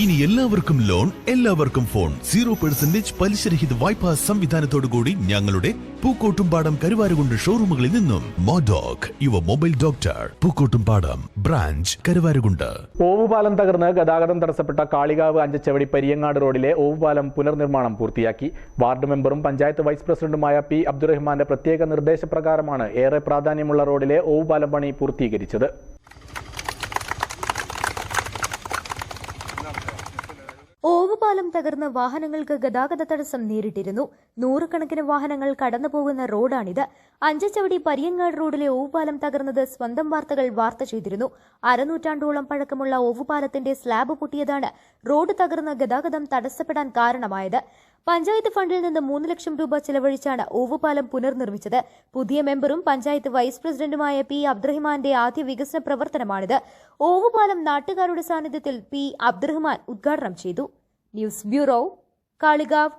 ഇനി എല്ലാവർക്കും ലോൺ എല്ലാവർക്കും ഫോൺ. സീറോ പെർസെന്റേജ് പലിശരഹിത വായ്പാ സംവിധാനത്തോടുകൂടി ഞങ്ങളുടെ പൂക്കോട്ടുംപാടം കരുവാരുകൊണ്ട് ഷോറൂമുകളിൽ നിന്നും. മോഡോക് യുവ mobile doctor Pookkottumpadam branch Karuvarakundu. ഓവുപാലം തകർന്ന് ഗതാഗതം തടസ്സപ്പെട്ട കാളികാവ് അഞ്ചച്ചവടി പരിയങ്ങാട് റോഡിലെ ഓവുപാലം പുനർനിർമ്മാണം പൂർത്തിയാക്കി. വാർഡ് മെമ്പറും പഞ്ചായത്ത് വൈസ് പ്രസിഡന്റുമായ പി അബ്ദുറഹ്മാന്റെ പ്രത്യേക നിർദ്ദേശപ്രകാരമാണ് ഏറെ പ്രാധാന്യമുള്ള റോഡിലെ ഓവുപാലം പണി പൂർത്തീകരിച്ചത്. ഓവുപാലം തകർന്ന് വാഹനങ്ങൾക്ക് ഗതാഗത തടസ്സം നേരിട്ടിരുന്നു. നൂറുകണക്കിന് വാഹനങ്ങൾ കടന്നുപോകുന്ന റോഡാണിത്. അഞ്ചച്ചവടി പരിയങ്ങാട് റോഡിലെ ഓവുപാലം തകർന്നത് സ്വന്തം വാർത്തകൾ വാർത്ത ചെയ്തിരുന്നു. അരനൂറ്റാണ്ടോളം പഴക്കമുള്ള ഓവുപാലത്തിന്റെ സ്ലാബ് പൊട്ടിയതാണ് റോഡ് തകർന്ന് ഗതാഗതം തടസ്സപ്പെടാൻ കാരണമായത്. പഞ്ചായത്ത് ഫണ്ടിൽ നിന്ന് മൂന്ന് ലക്ഷം രൂപ ചെലവഴിച്ചാണ് ഓവുപാലം പുനർനിർമ്മിച്ചത്. പുതിയ മെമ്പറും പഞ്ചായത്ത് വൈസ് പ്രസിഡന്റുമായ പി അബ്ദുറഹിമാന്റെ ആദ്യ വികസന പ്രവർത്തനമാണിത്. ഓവുപാലം നാട്ടുകാരുടെ സാന്നിധ്യത്തിൽ പി അബ്ദുറഹ്മാൻ ഉദ്ഘാടനം ചെയ്തു. News bureau Kalikavu